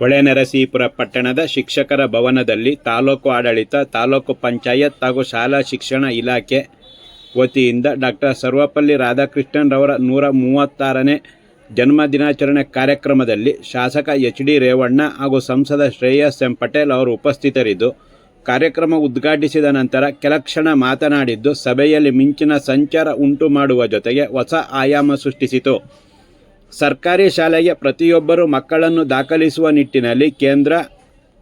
ಹೊಳೆನರಸೀಪುರ ಪಟ್ಟಣದ ಶಿಕ್ಷಕರ ಭವನದಲ್ಲಿ ತಾಲೂಕು ಆಡಳಿತ, ತಾಲೂಕು ಪಂಚಾಯತ್ ಹಾಗೂ ಶಾಲಾ ಶಿಕ್ಷಣ ಇಲಾಖೆ ವತಿಯಿಂದ ಡಾಕ್ಟರ್ ಸರ್ವಪಲ್ಲಿ ರಾಧಾಕೃಷ್ಣನ್ ರವರ ನೂರ ಮೂವತ್ತಾರನೇ ಜನ್ಮ ದಿನಾಚರಣೆ ಕಾರ್ಯಕ್ರಮದಲ್ಲಿ ಶಾಸಕ ಎಚ್ ಡಿ ರೇವಣ್ಣ ಹಾಗೂ ಸಂಸದ ಶ್ರೇಯಸ್ ಎಂ ಪಟೇಲ್ ಅವರು ಉಪಸ್ಥಿತರಿದ್ದು, ಕಾರ್ಯಕ್ರಮ ಉದ್ಘಾಟಿಸಿದ ನಂತರ ಕೆಲ ಕ್ಷಣ ಮಾತನಾಡಿದ್ದು, ಸಭೆಯಲ್ಲಿ ಮಿಂಚಿನ ಸಂಚಾರ ಉಂಟು ಮಾಡುವ ಜೊತೆಗೆ ಹೊಸ ಆಯಾಮ ಸೃಷ್ಟಿಸಿತು. ಸರ್ಕಾರಿ ಶಾಲೆಗೆ ಪ್ರತಿಯೊಬ್ಬರು ಮಕ್ಕಳನ್ನು ದಾಖಲಿಸುವ ನಿಟ್ಟಿನಲ್ಲಿ ಕೇಂದ್ರ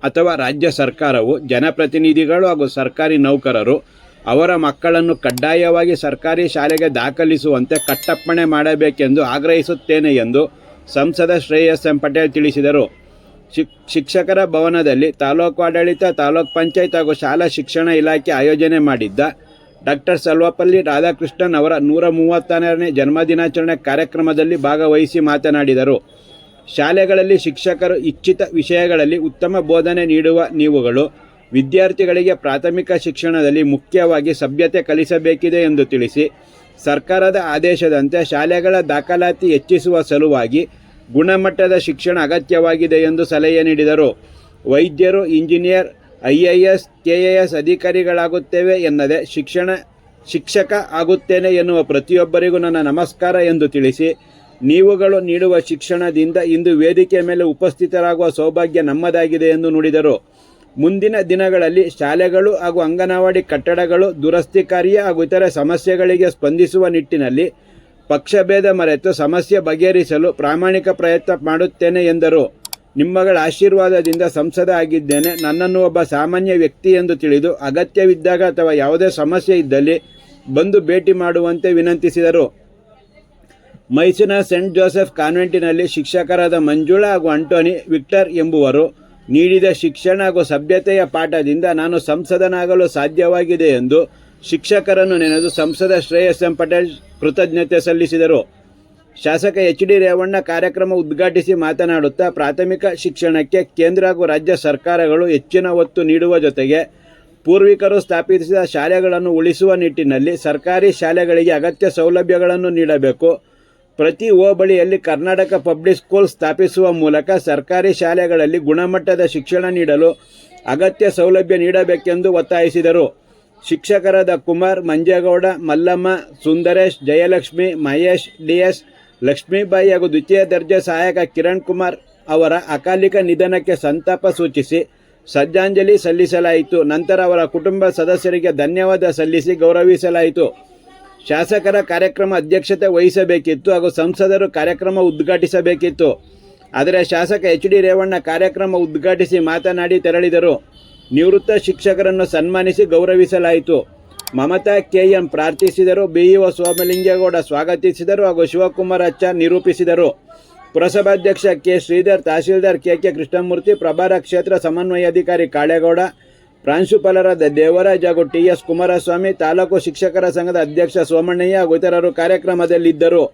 ಅಥವಾ ರಾಜ್ಯ ಸರ್ಕಾರವು ಜನಪ್ರತಿನಿಧಿಗಳು ಹಾಗೂ ಸರ್ಕಾರಿ ನೌಕರರು ಅವರ ಮಕ್ಕಳನ್ನು ಕಡ್ಡಾಯವಾಗಿ ಸರ್ಕಾರಿ ಶಾಲೆಗೆ ದಾಖಲಿಸುವಂತೆ ಕಟ್ಟಪ್ಪಣೆ ಮಾಡಬೇಕೆಂದು ಆಗ್ರಹಿಸುತ್ತೇನೆ ಎಂದು ಸಂಸದ ಶ್ರೇಯಸ್ ಎಂ ಪಟೇಲ್ ತಿಳಿಸಿದರು. ಶಿಕ್, ಶಿಕ್ಷಕರ ಭವನದಲ್ಲಿ ತಾಲೂಕು ಆಡಳಿತ, ತಾಲೂಕು ಪಂಚಾಯತ್ ಹಾಗೂ ಶಾಲಾ ಶಿಕ್ಷಣ ಇಲಾಖೆ ಆಯೋಜನೆ ಮಾಡಿದ್ದ ಡಾಕ್ಟರ್ ಸಲ್ವಾಪಲ್ಲಿ ರಾಧಾಕೃಷ್ಣನ್ ಅವರ ನೂರ ಮೂವತ್ತನೇ ಜನ್ಮದಿನಾಚರಣೆ ಕಾರ್ಯಕ್ರಮದಲ್ಲಿ ಭಾಗವಹಿಸಿ ಮಾತನಾಡಿದರು. ಶಾಲೆಗಳಲ್ಲಿ ಶಿಕ್ಷಕರು ಇಚ್ಛಿತ ವಿಷಯಗಳಲ್ಲಿ ಉತ್ತಮ ಬೋಧನೆ ನೀಡುವ ನೀವುಗಳು ವಿದ್ಯಾರ್ಥಿಗಳಿಗೆ ಪ್ರಾಥಮಿಕ ಶಿಕ್ಷಣದಲ್ಲಿ ಮುಖ್ಯವಾಗಿ ಸಭ್ಯತೆ ಕಲಿಸಬೇಕಿದೆ ಎಂದು ತಿಳಿಸಿ, ಸರ್ಕಾರದ ಆದೇಶದಂತೆ ಶಾಲೆಗಳ ದಾಖಲಾತಿ ಹೆಚ್ಚಿಸುವ ಸಲುವಾಗಿ ಗುಣಮಟ್ಟದ ಶಿಕ್ಷಣ ಅಗತ್ಯವಾಗಿದೆ ಎಂದು ಸಲಹೆ ನೀಡಿದರು. ವೈದ್ಯರು, engineer I A S, K A S ಅಧಿಕಾರಿಗಳಾಗುತ್ತೇವೆ ಎನ್ನದೆ ಶಿಕ್ಷಣ, ಶಿಕ್ಷಕ ಆಗುತ್ತೇನೆ ಎನ್ನುವ ಪ್ರತಿಯೊಬ್ಬರಿಗೂ ನನ್ನ ನಮಸ್ಕಾರ ಎಂದು ತಿಳಿಸಿ, ನೀವುಗಳು ನೀಡುವ ಶಿಕ್ಷಣದಿಂದ ಇಂದು ವೇದಿಕೆ ಮೇಲೆ ಉಪಸ್ಥಿತರಾಗುವ ಸೌಭಾಗ್ಯ ನಮ್ಮದಾಗಿದೆ ಎಂದು ನುಡಿದರು. ಮುಂದಿನ ದಿನಗಳಲ್ಲಿ ಶಾಲೆಗಳು ಹಾಗೂ ಅಂಗನವಾಡಿ ಕಟ್ಟಡಗಳು ದುರಸ್ತಿ ಕಾರ್ಯ ಹಾಗೂ ಇತರೆ ಸಮಸ್ಯೆಗಳಿಗೆ ಸ್ಪಂದಿಸುವ ನಿಟ್ಟಿನಲ್ಲಿ ಪಕ್ಷಭೇದ ಮರೆತು ಸಮಸ್ಯೆ ಬಗೆಹರಿಸಲು ಪ್ರಾಮಾಣಿಕ ಪ್ರಯತ್ನ ಮಾಡುತ್ತೇನೆ ಎಂದರು. ನಿಮ್ಮಗಳ ಆಶೀರ್ವಾದದಿಂದ ಸಂಸದ ಆಗಿದ್ದೇನೆ. ನನ್ನನ್ನು ಒಬ್ಬ ಸಾಮಾನ್ಯ ವ್ಯಕ್ತಿ ಎಂದು ತಿಳಿದು ಅಗತ್ಯವಿದ್ದಾಗ ಅಥವಾ ಯಾವುದೇ ಸಮಸ್ಯೆ ಇದ್ದಲ್ಲಿ ಬಂದು ಭೇಟಿ ಮಾಡುವಂತೆ ವಿನಂತಿಸಿದರು. ಮೈಸೂರಿನ ಸೆಂಟ್ ಜೋಸೆಫ್ ಕಾನ್ವೆಂಟಿನಲ್ಲಿ ಶಿಕ್ಷಕರಾದ ಮಂಜುಳಾ ಹಾಗೂ ಅಂಟೋನಿ ವಿಕ್ಟರ್ ಎಂಬುವರು ನೀಡಿದ ಶಿಕ್ಷಣ ಹಾಗೂ ಸಭ್ಯತೆಯ ಪಾಠದಿಂದ ನಾನು ಸಂಸದನಾಗಲು ಸಾಧ್ಯವಾಗಿದೆ ಎಂದು ಶಿಕ್ಷಕರನ್ನು ನೆನೆದು ಸಂಸದ ಶ್ರೇಯಸ್ ಎಂ ಪಟೇಲ್ ಕೃತಜ್ಞತೆ ಸಲ್ಲಿಸಿದರು. ಶಾಸಕ ಎಚ್ ಡಿ ರೇವಣ್ಣ ಕಾರ್ಯಕ್ರಮ ಉದ್ಘಾಟಿಸಿ ಮಾತನಾಡುತ್ತಾ ಪ್ರಾಥಮಿಕ ಶಿಕ್ಷಣಕ್ಕೆ ಕೇಂದ್ರ ಹಾಗೂ ರಾಜ್ಯ ಸರ್ಕಾರಗಳು ಹೆಚ್ಚಿನ ಒತ್ತು ನೀಡುವ ಜೊತೆಗೆ ಪೂರ್ವಿಕರು ಸ್ಥಾಪಿಸಿದ ಶಾಲೆಗಳನ್ನು ಉಳಿಸುವ ನಿಟ್ಟಿನಲ್ಲಿ ಸರ್ಕಾರಿ ಶಾಲೆಗಳಿಗೆ ಅಗತ್ಯ ಸೌಲಭ್ಯಗಳನ್ನು ನೀಡಬೇಕು. ಪ್ರತಿ ಹೋಬಳಿಯಲ್ಲಿ ಕರ್ನಾಟಕ ಪಬ್ಲಿಕ್ ಸ್ಕೂಲ್ ಸ್ಥಾಪಿಸುವ ಮೂಲಕ ಸರ್ಕಾರಿ ಶಾಲೆಗಳಲ್ಲಿ ಗುಣಮಟ್ಟದ ಶಿಕ್ಷಣ ನೀಡಲು ಅಗತ್ಯ ಸೌಲಭ್ಯ ನೀಡಬೇಕೆಂದು ಒತ್ತಾಯಿಸಿದರು. ಶಿಕ್ಷಕರಾದ ಕುಮಾರ್ ಮಂಜೇಗೌಡ, ಮಲ್ಲಮ್ಮ, ಸುಂದರೇಶ್, ಜಯಲಕ್ಷ್ಮಿ, ಮಹೇಶ್ ಡಿಎಸ್ ಲಕ್ಷ್ಮೀಬಾಯಿ ಹಾಗೂ ದ್ವಿತೀಯ ದರ್ಜೆ ಸಹಾಯಕ ಕಿರಣ್ ಕುಮಾರ್ ಅವರ ಅಕಾಲಿಕ ನಿಧನಕ್ಕೆ ಸಂತಾಪ ಸೂಚಿಸಿ ಶ್ರದ್ಧಾಂಜಲಿ ಸಲ್ಲಿಸಲಾಯಿತು. ನಂತರ ಅವರ ಕುಟುಂಬ ಸದಸ್ಯರಿಗೆ ಧನ್ಯವಾದ ಸಲ್ಲಿಸಿ ಗೌರವಿಸಲಾಯಿತು. ಶಾಸಕರ ಕಾರ್ಯಕ್ರಮ ಅಧ್ಯಕ್ಷತೆ ವಹಿಸಬೇಕಿತ್ತು ಹಾಗೂ ಸಂಸದರು ಕಾರ್ಯಕ್ರಮ ಉದ್ಘಾಟಿಸಬೇಕಿತ್ತು. ಆದರೆ ಶಾಸಕ ಎಚ್ ಡಿ ರೇವಣ್ಣ ಕಾರ್ಯಕ್ರಮ ಉದ್ಘಾಟಿಸಿ ಮಾತನಾಡಿ ತೆರಳಿದರು. ನಿವೃತ್ತ ಶಿಕ್ಷಕರನ್ನು ಸನ್ಮಾನಿಸಿ ಗೌರವಿಸಲಾಯಿತು. ಮಮತಾ ಕೆಎಂ ಪ್ರಾರ್ಥಿಸಿದರು ಬಿಇಒ ಸೋಮಲಿಂಗೇಗೌಡ ಸ್ವಾಗತಿಸಿದರು ಹಾಗೂ ಶಿವಕುಮಾರ್ ಅಚ್ಚಾರ್ ನಿರೂಪಿಸಿದರು. ಪುರಸಭಾಧ್ಯಕ್ಷ K Shridhar tahsildar K K Krishnamurthy, ಪ್ರಭಾರ ಕ್ಷೇತ್ರ ಸಮನ್ವಯಾಧಿಕಾರಿ ಕಾಳೇಗೌಡ, ಪ್ರಾಂಶುಪಾಲರಾದ ದೇವರಾಜ್ ಹಾಗೂ ಟಿ ಎಸ್ ಕುಮಾರಸ್ವಾಮಿ, ತಾಲೂಕು ಶಿಕ್ಷಕರ ಸಂಘದ ಅಧ್ಯಕ್ಷ ಸೋಮಣ್ಣಯ್ಯ ಹಾಗೂ ಇತರರು ಕಾರ್ಯಕ್ರಮದಲ್ಲಿದ್ದರು.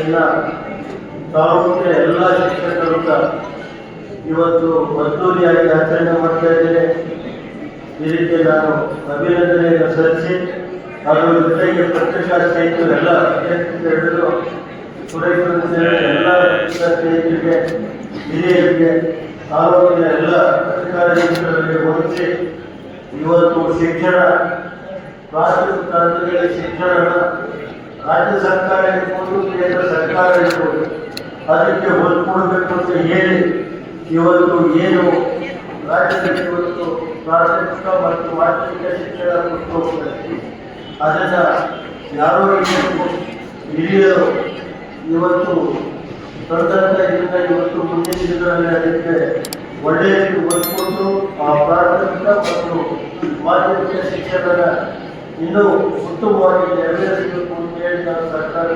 ಎಲ್ಲ ಇವತ್ತು ಅದ್ದೂರಿಯಾಗಿ ಆಚರಣೆ ಮಾಡ್ತಾ ಇದ್ದೇನೆ ಈ ರೀತಿ ನಾನು ಅಭಿನಂದನೆಯನ್ನು ಸಲ್ಲಿಸಿ, ಅದರ ಜೊತೆಗೆ ಪತ್ರಿಕಾ ಸ್ನೇಹಿತರು ಎಲ್ಲ ವಿದ್ಯಾರ್ಥಿಗಳು ಹಿಡಿದು ಪುರೈಸಲು ಎಲ್ಲ ಪತ್ರಿಕಾ ಸ್ನೇಹಿತರಿಗೆ ಹಿರಿಯರಿಗೆ ತಾಲೂಕಿನ ಎಲ್ಲ ಅಧಿಕಾರಿಗಳಿಗೆ ಹೊಂದಿಸಿ ಇವತ್ತು ಶಿಕ್ಷಣ ಹಂತದಲ್ಲಿ ಶಿಕ್ಷಣ ರಾಜ್ಯ ಸರ್ಕಾರ ಇರ್ಬೋದು, ಕೇಂದ್ರ ಸರ್ಕಾರ ಇರ್ಬೋದು, ಅದಕ್ಕೆ ಹೊಂದ್ಕೊಳ್ಬೇಕು ಅಂತ ಹೇಳಿ ಇವತ್ತು ಏನು ರಾಜ್ಯದಲ್ಲಿ ಇವತ್ತು ಪ್ರಾಥಮಿಕ ಮತ್ತು ಮಾಧ್ಯಮಿಕ ಶಿಕ್ಷಣ ಕೊಟ್ಟು ಹೋಗ್ತಾರೆ ಅದನ್ನು ಯಾರೋ ಹಿರಿಯರು ಇವತ್ತು ತಂದಂತ ಇವತ್ತು ಮುಂದಿನ ದಿನಗಳಲ್ಲಿ ಅದಕ್ಕೆ ಒಳ್ಳೆಯ ರೀತಿ ಆ ಪ್ರಾಥಮಿಕ ಮತ್ತು ಮಾಧ್ಯಮಿಕ ಶಿಕ್ಷಣದ ಇನ್ನೂ ಉತ್ತಮವಾಗಿ ನೆರವೇರಿಸಬೇಕು ಅಂತ ಹೇಳಿ ನಾನು ಸರ್ಕಾರ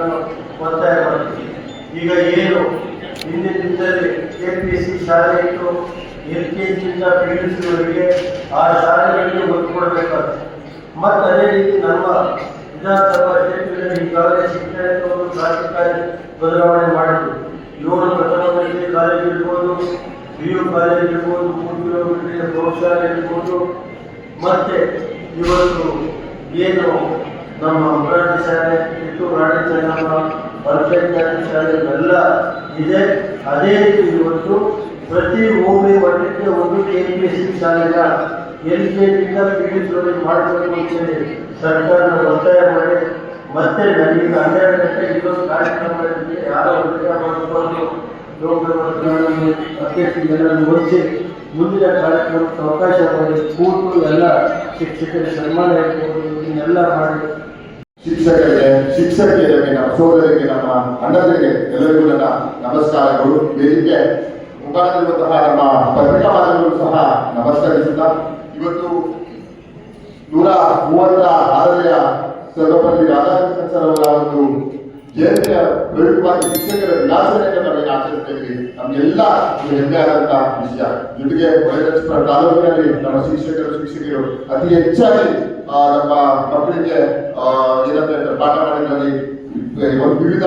ಒತ್ತಾಯ ಮಾಡ್ತೀನಿ. ಈಗ ಏನು? ಹಿಂದಿನ ದಿನದಲ್ಲಿ ಕೆ ಪಿ ಸಿ ಶಾಲೆ ಇತ್ತು ಎಲ್ ಕೆ ಜಿಯಿಂದ ಪಿ ಯು ಸಿವರೆಗೆ ಆ ಶಾಲೆಗಳಿಗೆ ಒತ್ತು ಕೊಡಬೇಕಾಗ್ತದೆ ಮತ್ತು ಅದೇ ರೀತಿ ನಮ್ಮ ವಿಧಾನಸಭಾ ಕ್ಷೇತ್ರದಲ್ಲಿ ಈಗಾಗಲೇ ಶಿಕ್ಷಣ ಕ್ರಾಂತಿಕಾರಿ ಬದಲಾವಣೆ ಮಾಡಿದ್ವಿ ಏಳು ಪ್ರಥಮ ಕಾಲೇಜ್ ಇರ್ಬೋದು ಪಿ ಯು ಕಾಲೇಜ್ ಇರ್ಬೋದು, ಮೂರು ಕಿಲೋಮೀಟರ್ ಪ್ರೌಢಶಾಲೆ ಇರ್ಬೋದು. ಮತ್ತೆ ಇವತ್ತು ಏನು ನಮ್ಮ ಮರಾಠಿ ಶಾಲೆ, ಕಿತ್ತೂರು ರಾಣಿ ಚೆನ್ನಮ್ಮ ಶಾಲೆ ಶಾಲೆಗಳೆಲ್ಲ ಇದೆ. ಅದೇ ರೀತಿ ಇವತ್ತು ಪ್ರತಿ ಭೂಮಿ ಮಟ್ಟಕ್ಕೆ ಒಂದು ಕೆ ಪಿ ಸಿ ಶಾಲೆಗಳ ಎಲ್ ಕೆ ಜಿಯಿಂದ ಪಿ ಯು ಸಿ ಮಾಡಬೇಕು ಅಂತೇಳಿ ಸರ್ಕಾರದ ಒತ್ತಾಯ ಮಾಡಿ ಮತ್ತೆ ನನಗೆ ಹನ್ನೆರಡು ಗಂಟೆ ಇನ್ನೊಂದು ಕಾರ್ಯಕ್ರಮದಲ್ಲಿ ಯಾರೋ ವಿಷಯ ಮಾಡಿಕೊಂಡು ಲೋಕವನ್ನು ಅಧ್ಯಕ್ಷರನ್ನು ವಹಿಸಿ ಮುಂದಿನ ಕಾರ್ಯಕ್ರಮಕ್ಕೆ ಅವಕಾಶ ಮಾಡಿ ಕೂತು ಎಲ್ಲ ಶಿಕ್ಷಕರ ಸನ್ಮಾನ ಇರ್ಬೋದು ಇದನ್ನೆಲ್ಲ ಮಾಡಿ ಶಿಕ್ಷಕರಿಗೆ, ಶಿಕ್ಷಕಿಯರಿಗೆ, ನಮ್ಮ ಸೋದರಿಗೆ ನಮ್ಮ ಅಣ್ಣರಿಗೆ ಎಲ್ಲರಿಗೂ ನನ್ನ ನಮಸ್ಕಾರಗಳು. ವೇದಿಕೆ ಮುಖಾಂತರಿರುವಂತಹ ನಮ್ಮ ಪತ್ರಿಕಾ ಮಾಧ್ಯಮಗಳು ಸಹ ನಮಸ್ಕರಿಸುತ್ತಾ ಇವತ್ತು ನೂರ ಮೂವತ್ತ ಆರನೆಯ ಸರ್ವಪಲ್ಲಿ ರಾಧಾಕೃಷ್ಣ ಸರ್ ಅವರ ಒಂದು ಜಯಂತಿಯ ಪ್ರಯುಕ್ತವಾಗಿ ಶಿಕ್ಷಕರ ದಿನಾಚರಣೆಯನ್ನು ನಾವೇನು ಆಚರಿಸ್ತೇವೆ ನಮಗೆಲ್ಲ ಹೆಮ್ಮೆ ಆದಂತಹ ವಿಷಯ. ಜೊತೆಗೆ ಹೊಳೆನರಸೀಪುರ ತಾಲೂಕಿನಲ್ಲಿ ನಮ್ಮ ಶಿಕ್ಷಕರು, ಶಿಕ್ಷಕಿಯರು ಅತಿ ಹೆಚ್ಚಾಗಿ ನಮ್ಮ ಮಕ್ಕಳಿಗೆ ಏನಂದ್ರೆ ಪಾಠ ಮಾಡಿದ್ರಲ್ಲಿ ವಿವಿಧ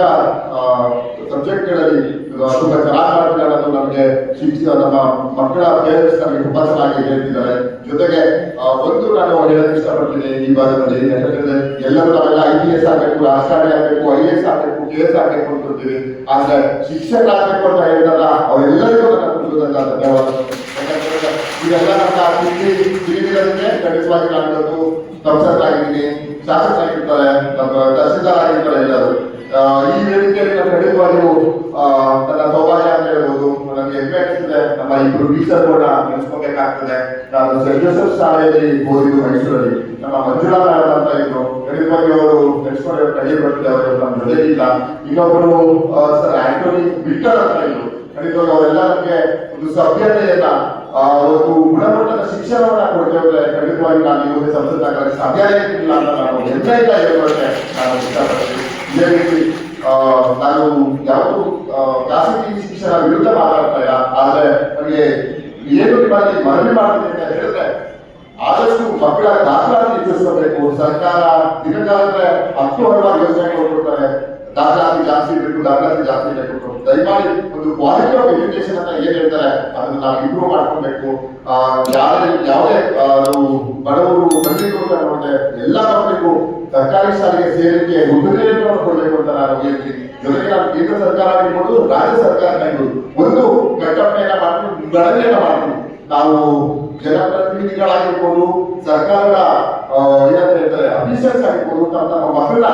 ಸಬ್ಜೆಕ್ಟ್ಗಳಲ್ಲಿ ತುಂಬ ಕಲಾಕಾರಗಳನ್ನು ನಮಗೆ ಶಿಕ್ಷಿಸಿದ ನಮ್ಮ ಮಕ್ಕಳ ಪೇರೆಂಟ್ಸ್ ನಮಗೆ ತುಂಬಾ ಚೆನ್ನಾಗಿ ಹೇಳ್ತಿದ್ದಾರೆ ಜೊತೆಗೆ ಒಂದು ನಾನು ಹೇಳಕ್ಕೆ ಇಷ್ಟಪಡ್ತೀನಿ ಈ ಭಾಗದಲ್ಲಿ ಯಾಕಂದ್ರೆ ಎಲ್ಲರೂ ನಾವೆಲ್ಲ ಐ ಪಿ ಎಸ್ ಆಗಬೇಕು ರಾಜಕಾರಣಿ ಆಗಬೇಕು ಐ ಎಸ್ ಆಗಬೇಕು ಕೆ ಎಸ್ ಆಗಬೇಕು ಅಂತಿರ್ತೀವಿ ಆದ್ರೆ ಶಿಕ್ಷಕ ಆಗಬೇಕು ಅಂತ ಹೇಳಿದಾಗ ಅವರೆಲ್ಲರಿಗೂ ನನ್ನ ಕುಟುಂಬದಲ್ಲ ಧನ್ಯವಾದಗಳು ಇವೆಲ್ಲ ನಮ್ಮ ಖಂಡಿತವಾಗಿ ನಾನು ಸಂಸದರಾಗಿದ್ದೀನಿ, ಶಾಸಕರಾಗಿರ್ತಾರೆ ತಹಸೀಲ್ದಾರ್ ಆಗಿರ್ತಾರೆ ಎಲ್ಲರೂ. ಈ ವೇದಿಕೆಯಲ್ಲಿ ನಾನು ಖಂಡಿತವಾಗಿಯೂ ನನ್ನ ಸೌಭಾಗ್ಯ ಅಂತ ಹೇಳ್ಬೋದು. ನನಗೆ ಹೆಮ್ಮೆ ಅನಿಸ್ತದೆ ನಮ್ಮ ಇಬ್ಬರು ಟೀಚರ್ ಕೂಡ ನೆನೆಸ್ಕೋಬೇಕಾಗ್ತದೆ. ನಾನು ಸೆಂಟ್ ಜೋಸೆಫ್ ಶಾಲೆಯಲ್ಲಿ ಓದಿದ್ದು ಮೈಸೂರಲ್ಲಿ. ನಮ್ಮ ಮಂಜುಳಾ ಮೇಡಮ್ ಅಂತ ಇದ್ರು. ಖಂಡಿತವಾಗಿ ಅವರು ನೆನೆಸ್ಕೊಂಡು ಕಡಿಮೆ ಬರ್ತಾರೆ ಅಂತ ಜೊತೆ ಇಲ್ಲ. ಇನ್ನೊಬ್ರು ಸರ್ ಆಂಟೋನಿ ವಿಕ್ಟರ್ ಅಂತ ಇದ್ರು. ಖಂಡಿತವಾಗಿ ಅವರೆಲ್ಲ ನಮಗೆ ಒಂದು ಸಭ್ಯತೆಯನ್ನ ಒಂದು ಗುಣಮಟ್ಟದ ಶಿಕ್ಷಣವನ್ನ ಕೊಡ್ತೇವೆ ಖಂಡಿತವಾಗಿ ನಾನು ಈ ಒಂದು ಆಗಲಿ ಸಾಧ್ಯನೇ ಇಲ್ಲ ಅಂತ ನಾನು ಎಲ್ಲ ಇಲ್ಲ ಹೇಳುವಂತೆ ನಾನು ಇಷ್ಟಪಡ್ತೀನಿ ಇದೇ ರೀತಿ ನಾನು ಯಾವುದು ಖಾಸಗಿ ಶಿಕ್ಷಣ ವಿರುದ್ಧ ಮಾತಾಡ್ತಾ ಇಲ್ಲ. ಆದ್ರೆ ನನಗೆ ಏನು ನಿಮ್ಮಲ್ಲಿ ಮನವಿ ಮಾಡ್ತೀನಿ ಅಂತ ಹೇಳಿದ್ರೆ ಆದಷ್ಟು ಮಕ್ಕಳ ದಾಖಲಾತಿ ಹೆಚ್ಚಿಸಬೇಕು ಸರ್ಕಾರ ದಿನಕಾಲಕ್ಕೆ ಹತ್ತು ಹಲವಾರು ಯೋಜನೆಗಳು ಕೊಡ್ತಾರೆ. ದಾಖಲಾತಿ ಜಾಸ್ತಿ ಬೇಕು, ದಾಖಲಾತಿ ಜಾಸ್ತಿ ಬೇಕು ದಯಮಾಡಿ ಒಂದು ಕ್ವಾಲಿಟಿ ಆಫ್ ಎಜುಕೇಶನ್ ಅಂತ ಏನ್ ಹೇಳ್ತಾರೆ, ಅದನ್ನ ನಾವು ಇಂಪ್ರೂವ್ ಮಾಡ್ಕೊಬೇಕು ಯಾವುದೇ ಯಾವುದೇ ಬಡವರು ಬಂದಿದ್ರು ಅನ್ನೋದೇ ಎಲ್ಲ ಮಕ್ಕಳಿಗೂ ಸರ್ಕಾರಿ ಶಾಲೆಗೆ ಸೇರಿಕೆ ಉದ್ಯೋಗವನ್ನು ಕೊಡಬೇಕು ಅಂತ ನಾನು ಹೇಳ್ತೀನಿ. ಜೊತೆಗೆ ನಾವು ಕೇಂದ್ರ ಸರ್ಕಾರ ಆಗಿರ್ಬೋದು, ರಾಜ್ಯ ಸರ್ಕಾರ ಆಗಿರ್ಬೋದು. ಒಂದು ಘಟನೆಯನ್ನ ಮಾಡ್ಕೊಂಡು ಗಣನೆಯನ್ನ ಮಾಡ್ಕೊಂಡು ನಾವು ಜನಪ್ರತಿನಿಧಿಗಳಾಗಿರ್ಬೋದು ಸರ್ಕಾರದ ಏನಂತ ಹೇಳ್ತಾರೆ ಅಫೀಷಿಯಲ್ಸ್ ಆಗಿರ್ಬೋದು ತಮ್ಮ ತಮ್ಮ ಮಕ್ಕಳನ್ನ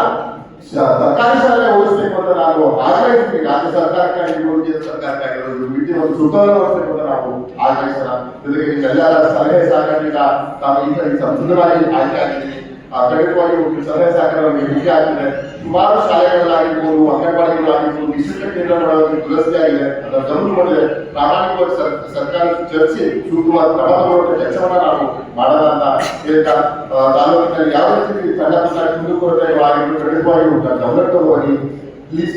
ಸರ್ಕಾರಿ ಶಾಲೆ ಓದಿಸ್ಬೇಕು ಅಂತ ನಾವು ಆಗ್ರಹಿಸ್ತೀವಿ ರಾಜ್ಯ ಸರ್ಕಾರಕ್ಕೆ ಆಗಿರ್ಬೋದು ಕೇಂದ್ರ ಸರ್ಕಾರಕ್ಕೆ ಆಗಿರ್ಬೋದು ಬಿಟ್ಟಿ ಒಂದು ಸುತ್ತಲೂ ಓದಿಸ್ಬೇಕು ಅಂತ ನಾವು ಆಗ್ರಹಿಸೋಣ. ಜೊತೆಗೆ ಎಲ್ಲರ ಸಲಹೆ ಸಹಕಾರದಿಂದ ತಾವು ಈ ಸಂಸದರಾಗಿ ಆಯ್ಕೆ ಆಗಿದ್ದೀವಿ. ಆ, ಖಂಡಿತವಾಗಿ ಒಂದು ಸಲಹೆ ಸಹಕಾರ ನಮಗೆ ಆಗಿದೆ ಸುಮಾರು ಶಾಲೆಗಳಾಗಿರ್ಬೋದು ಅಂಗನವಾಡಿಗಳಾಗಿರ್ಬೋದು ವಿಶಿಷ್ಟ ಕೇಂದ್ರಗಳಾಗಿ ದುರಸ್ತಿ ಆಗಿದೆ. ಅದರ ಗಮನ ಮಾಡಿದೆ ಪ್ರಾಮಾಣಿಕವಾಗಿ ಸರ್ಕಾರ ಚರ್ಚೆ ಸೂಕ್ತವಾದ ಕ್ರಮ ಕೆಲಸವನ್ನ ನಾವು ಮಾಡೋಣ ಅಂತ ಹೇಳ್ತಾ ತಾಲೂಕಿನಲ್ಲಿ ಯಾವ ರೀತಿ ಸಣ್ಣ ಪುಟ್ಟ ಕುಂದುಕೊರತೆಗಳಾಗಿರ್ಬೋದು ಖಂಡಿತವಾಗಿ ಗಮನಕ್ಕೆ ತಗೊಳ್ಳಿ ಪ್ಲೀಸ್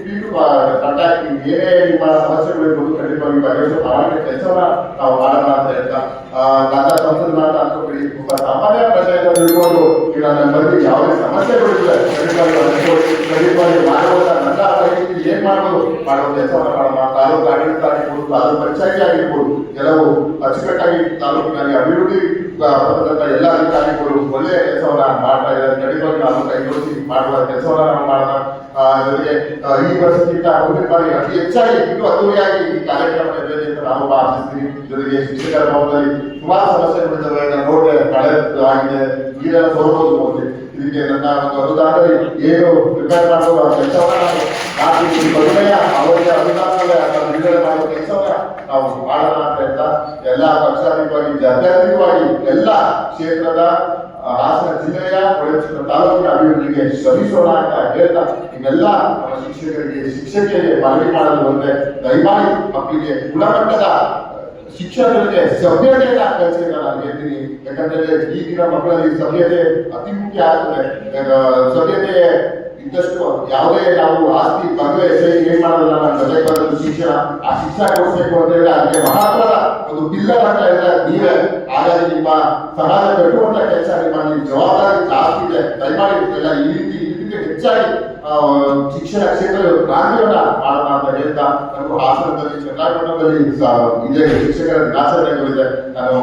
ಫ್ರೀ ಟು ಕಾಂಟ್ಯಾಕ್ಟ್ ಏನೇ ನಿಮ್ಮ ಸಮಸ್ಯೆಗಳು ಇರ್ಬೋದು ಖಂಡಿತವಾಗಿ ಬಗೆಹರಿಸೋ ಪ್ರಾಮಾಣಿಕ ಕೆಲಸವನ್ನ ನಾವು ಮಾಡೋಣ ಅಂತ. ಹೇಳ್ತಾ ನನ್ನ ಸಂಸದ ಅಂತ ಅನ್ಕೋಬೇಡಿ ಒಬ್ಬ ಸಾಮಾನ್ಯ ಪ್ರಜೆಯಿಂದ ತಿಳ್ಕೊಂಡು ಈಗ ನನ್ನ ಬಗ್ಗೆ ಯಾವುದೇ ಸಮಸ್ಯೆಗಳು ಇಲ್ಲ ಖಂಡಿತವಾಗಿ ಮಾಡುವಂತ ನನ್ನ ಪರಿಸ್ಥಿತಿ ಏನ್ ಮಾಡ್ಬೋದು ಮಾಡುವ ಕೆಲಸವನ್ನ ಮಾಡೋಣ. ತಾಲೂಕು ಆಡಳಿತ ಆಗಿರ್ಬೋದು ಆಗಿರ್ಬೋದು, ಕೆಲವು ಅಚ್ಚುಕಟ್ಟಾಗಿ ತಾಲೂಕಿನಲ್ಲಿ ಅಭಿವೃದ್ಧಿ ಎಲ್ಲ ಅಧಿಕಾರಿಗಳು ಒಳ್ಳೆಯ ಕೆಲಸವನ್ನ ಮಾಡ್ತಾ ಇದ್ದಾರೆ. ಖಂಡಿತವಾಗಿ ನಾವು ಕೈ ಜೋಡಿಸಿ ಮಾಡುವ ಕೆಲಸವನ್ನ ಮಾಡೋಣ. ಜೊತೆಗೆ ಈ ವರ್ಷಕ್ಕಿಂತ ಮುಂದಿನ ಬಾರಿ ಅತಿ ಹೆಚ್ಚಾಗಿ ಇನ್ನೂ ಅದ್ದೂರಿಯಾಗಿ ಈ ಕಾರ್ಯಕ್ರಮ ನಡೆಯಲಿ ಅಂತ ನಾವು ಆಶಿಸ್ತೀವಿ ಜೊತೆಗೆ ಶಿಕ್ಷಕರ ಭವನದಲ್ಲಿ ಸುಮಾರು ಸಮಸ್ಯೆಗಳಿದ್ದಾವೆ ನೋಡಿದೆ ಕಳೆ ಆಗಿದೆ. ನೀರೆಲ್ಲ ಸೋರ್ಬೋದು ನೋಡಿ ಇದಕ್ಕೆ ನನ್ನ ಒಂದು ಅನುದಾನದಲ್ಲಿ ಏನು ಪ್ರಿಪೇರ್ ಮಾಡುವ ಕೆಲಸವನ್ನ ನಾನು ಮಾಡ್ತೀನಿ ಮೊದಲನೆಯ ಅವರಿಗೆ ಅನುದಾನವೇ ಅದನ್ನು ಬಿಡುಗಡೆ ಮಾಡುವ ಕೆಲಸವನ್ನ ನಾವು ಮಾಡೋಣ ಅಂತ ಹೇಳ್ತಾ, ಎಲ್ಲ ಪಕ್ಷಾತೀತವಾಗಿ ಜಾತ್ಯತೀತವಾಗಿ ಎಲ್ಲ ಕ್ಷೇತ್ರದ ಹಾಸನ ಜಿಲ್ಲೆಯ ತಾಲೂಕಿನ ಅಭಿವೃದ್ಧಿಗೆ ಶ್ರಮಿಸೋಣ ಅಂತ ಹೇಳ್ತಾ ನಿಮ್ಮೆಲ್ಲ ಶಿಕ್ಷಕರಿಗೆ ಶಿಕ್ಷಕರಿಗೆ ಮನವಿ ಮಾಡಲು ಅಂದ್ರೆ ದಯಮಾಡಿ ಮಕ್ಕಳಿಗೆ ಗುಣಮಟ್ಟದ ಶಿಕ್ಷಕರಿಗೆ ಸಭ್ಯತೆಯನ್ನ ಕಲಿಸಿ ಅಂತ ನಾನು ಹೇಳ್ತೀನಿ ಯಾಕಂದ್ರೆ ಈಗಿನ ಮಕ್ಕಳಲ್ಲಿ ಸಭ್ಯತೆ ಅತಿ ಮುಖ್ಯ ಆಗ್ತದೆ. ಸಭ್ಯತೆ ಇದ್ದಷ್ಟು ಯಾವುದೇ ನಾವು ಆಸ್ತಿ ಬಂದ್ರೆ ಏನ್ ಮಾಡಲ್ಲ ನಮ್ಮ ಜೊತೆ ಬಂದದ್ದು ಶಿಕ್ಷಣ ಆ ಶಿಕ್ಷಣ ಕೊಡಿಸ್ಬೇಕು ಅಂತ ಹೇಳಿದ್ರೆ ಅದಕ್ಕೆ ಮಹತ್ವದ ಒಂದು ಪಿಲ್ಲರ್ ಅಂತ ಇಲ್ಲ ನೀವೇ ಹಾಗಾಗಿ ನಿಮ್ಮ ಸಮಾಜ ಕಟ್ಟುವಂತ ಕೆಲಸ ನಿಮ್ಮ ನಿಮ್ಮ ಜವಾಬ್ದಾರಿ ಜಾಸ್ತಿ ಇದೆ. ದಯಮಾಡಿ ಎಲ್ಲ ಈ ರೀತಿ ಇದಕ್ಕೆ ಹೆಚ್ಚಾಗಿ ಆ, ಶಿಕ್ಷಣ ಕ್ಷೇತ್ರ ಕ್ರಾಂತಿಯನ್ನ ಮಾಡೋಣ ಅಂತ ಹೇಳ್ತಾ ನಮ್ಮ ಹಾಸನದಲ್ಲಿ ಚಂದ್ರಾಪಟ್ಟಣದಲ್ಲಿ ಸ- ಇದೇ ಶಿಕ್ಷಕರ ದಿನಾಚರಣೆಗಳಿದೆ ನಾನು